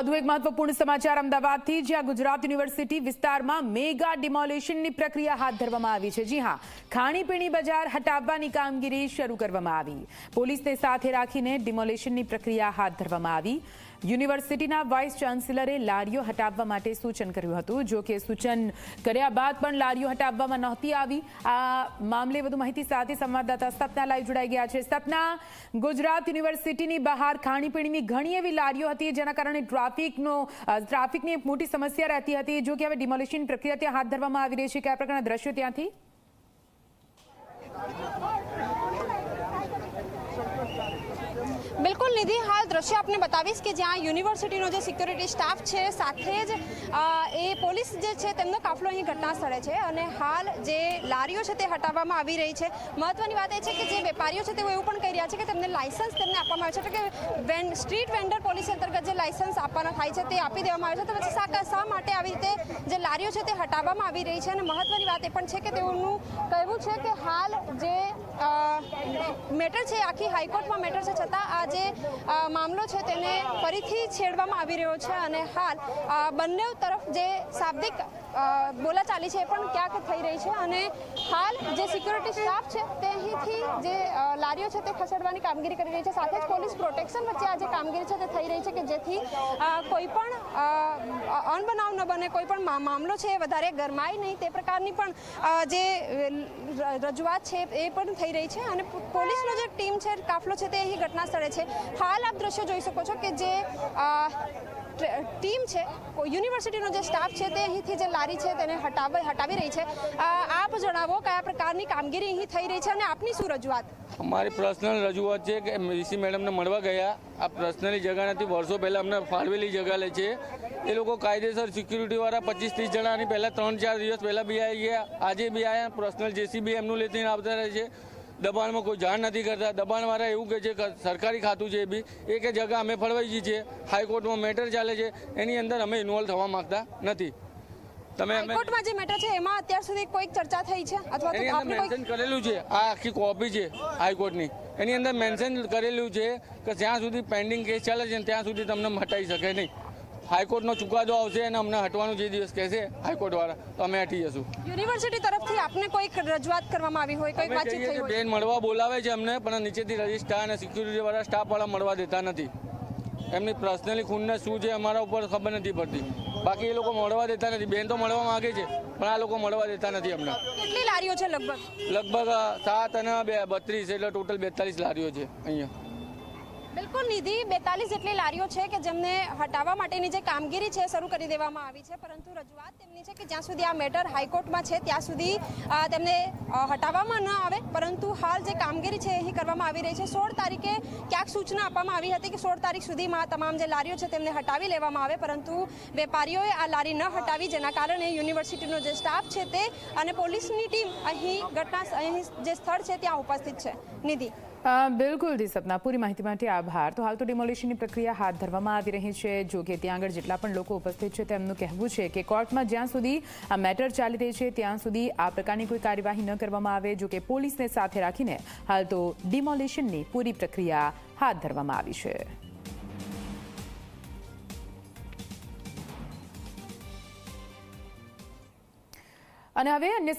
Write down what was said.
વધુ એક મહત્વપૂર્ણ સમાચાર અમદાવાદથી, જ્યાં ગુજરાત યુનિવર્સિટી વિસ્તારમાં મેગા ડિમોલેશનની પ્રક્રિયા હાથ ધરવામાં આવી છે. જી હા, ખાણીપીણી બજાર હટાવવાની કામગીરી શરૂ કરવામાં આવી. પોલીસને સાથે રાખીને ડિમોલેશનની પ્રક્રિયા હાથ ધરવામાં આવી. યુનિવર્સિટીના વાઇસ ચાન્સેલરે લારીઓ હટાવવા માટે સૂચન કર્યું હતું. જો કે સૂચન કર્યા બાદ પણ લારીઓ હટાવવામાં નહોતી આવી. આ મામલે વધુ માહિતી સાથે સંવાદદાતા સપના લાઈવ જોડાઈ ગયા છે. સપના ગુજરાત યુનિવર્સિટીની બહાર ખાણીપીણીની ઘણી એવી લારીઓ હતી, જેના કારણે ટ્રાફિકનો ટ્રાફિકની એક મોટી સમસ્યા રહેતી હતી. જો કે હવે ડિમોલિશન પ્રક્રિયા ત્યાં હાથ ધરવામાં આવી રહી છે. કયા પ્રકારના દ્રશ્યો ત્યાંથી? બિલકુલ નિધિ, હાલ દ્રશ્ય આપને બતાવીશ કે જ્યાં યુનિવર્સિટીનો જે સિક્યોરિટી સ્ટાફ છે, સાથે જ એ પોલીસ જે છે તેમનો કાફલો અહીં ઘટના સ્થળે છે અને હાલ જે લારીઓ છે તે હટાવવામાં આવી રહી છે. મહત્વની વાત એ છે કે જે વેપારીઓ છે તેઓ એવું પણ કહી રહ્યા છે કે તેમને લાયસન્સ તેમને આપવામાં આવે છે. એટલે કે સ્ટ્રીટ વેન્ડર પોલીસ અંતર્ગત જે લાયસન્સ આપવાના થાય છે તે આપી દેવામાં આવે છે. તો પછી શા માટે આવી રીતે જે લારીઓ છે તે હટાવવામાં આવી રહી છે? અને મહત્વની વાત એ પણ છે કે તેઓનું કહેવું છે કે હાલ જે મેટર છે, આખી હાઈકોર્ટમાં મેટર છે. છતાં આ જે મામલો છે તેને ફરીથી છેડવામાં આવી રહ્યો છે અને હાલ બંને તરફ જે શાબ્દિક બોલાચાલી છે, પણ ક્યાંક થઈ રહી છે અને હાલ જે સિક્યોરિટી સ્ટાફ છે, તે અહીંથી જે લારીઓ છે, તે ખસેડવાની કામગીરી કરી રહી છે. સાથે જ પોલીસ પ્રોટેક્શન વચ્ચે આ જે કામગીરી છે, તે થઈ રહી છે કે જેથી કોઈ પણ અનબનાવ ન બને, કોઈ પણ મામલો છે, એ વધારે ગરમાય નહીં. તે પ્રકારની પણ જે રજૂઆત છે, એ પણ થઈ રહી છે અને પોલીસનો જે ટીમ છે, કાફલો છે, તે અહીં ઘટના સ્થળે છે. હાલ આપ દ્રશ્યો જોઈ શકો છો કે જે ટીમ છે યુનિવર્સિટીનો જે સ્ટાફ છે તે અહીંથી જે લારી છે તેને હટાવી હટાવી રહી છે. આપ જણાવો કયા પ્રકારની કામગીરી અહીં થઈ રહી છે અને આપની શું રજૂઆત? અમારી પર્સનલ રજૂઆત છે કે વીસી મેડમને મળવા ગયા. આ પર્સનલી જગા નથી, વર્ષો પહેલાં અમને ફાળવેલી જગા લે છે. એ લોકો કાયદેસર સિક્યુરિટીવાળા પચીસ ત્રીસ જણાની પહેલાં ત્રણ ચાર દિવસ પહેલાં બી આવી ગયા. આજે બી આવ્યા પર્સનલ જેસીબી એમનું લેતીને આવતા રહે છે. દબાણમાં કોઈ જાણ નથી કરતા. દબાણવાળા એવું કહે છે કે સરકારી ખાતું છે એ બી. એ કે જગા અમે ફળવાઈ ગઈ છે હાઈકોર્ટમાં મેટર ચાલે છે. એની અંદર અમે ઇન્વોલ્વ થવા માંગતા નથી. તમે હાઈકોર્ટમાં જે મેટર છે એમાં અત્યાર સુધી કોઈ ચર્ચા થઈ છે? અથવા તો આપને મેન્શન કરેલું છે. આ આખી કોપી છે હાઈકોર્ટની. એની અંદર મેન્શન કરેલું છે કે જ્યાં સુધી પેન્ડિંગ કેસ ચાલે છે ત્યાં સુધી તમને હટાવી શકે નહીં. હાઈકોર્ટનો ચુકાદો આવશે અને અમને હટવાનું જે દિવસ કહેશે હાઈકોર્ટવાળા તો અમે હટી જશું. યુનિવર્સિટી તરફથી આપને કોઈ રજૂઆત કરવામાં આવી હોય કોઈ વાતચીત થઈ હોય? બેન મળવા બોલાવે છે અમને પણ નીચેથી રજિસ્ટ્રાર અને સિક્યુરિટીવાળા સ્ટાફવાળા મળવા દેતા નથી. એમની પર્સનલી ખૂનને શું છે અમારા ઉપર ખબર નથી પડતી. બાકી એ લોકો મળવા દેતા નથી. બેન તો મળવા માંગે છે પણ આ લોકો મળવા દેતા નથી અમને. કેટલી લારીઓ છે લગભગ? લગભગ સાત અને બે બત્રીસ એટલે ટોટલ બેતાલીસ લારીઓ છે અહીંયા. બિલકુલ નિધિ, બેતાલીસ જેટલી લારીઓ છે કે જેમને હટાવવા માટેની જે કામગીરી છે શરૂ કરી દેવામાં આવી છે. પરંતુ રજૂઆત તેમની છે કે જ્યાં સુધી આ મેટર હાઈકોર્ટમાં છે, ત્યાં સુધી તેમને હટાવવામાં ન આવે. પરંતુ હાલ જે કામગીરી છે એ કરવામાં આવી રહી છે. સોળ તારીખે ક્યાંક સૂચના આપવામાં આવી હતી કે સોળ તારીખ સુધીમાં તમામ જે લારીઓ છે તેમને હટાવી લેવામાં આવે. પરંતુ વેપારીઓએ આ લારી ન હટાવી, જેના કારણે યુનિવર્સિટીનો જે સ્ટાફ છે તે અને પોલીસની ટીમ અહીં ઘટના, અહીં જે સ્થળ છે, ત્યાં ઉપસ્થિત છે. નિધિ. બિલકુલ સપના પૂરી માહિતી માટે આભાર. તો હાલ તો ડિમોલિશનની પ્રક્રિયા હાથ ધરવામાં આવી રહી છે. જો ત્યાં આગળ જેટલા પણ લોકો ઉપસ્થિત છે તેમનું કહેવું છે કે કોર્ટમાં જ્યાં સુધી આ મેટર ચાલી રહી છે, ત્યાં સુધી આ પ્રકારની કોઈ કાર્યવાહી ન કરવામાં આવે. જો પોલીસને સાથે રાખીને હાલ તો ડિમોલિશનની પૂરી પ્રક્રિયા હાથ ધરવામાં આવી છે. અને હવે અન્ય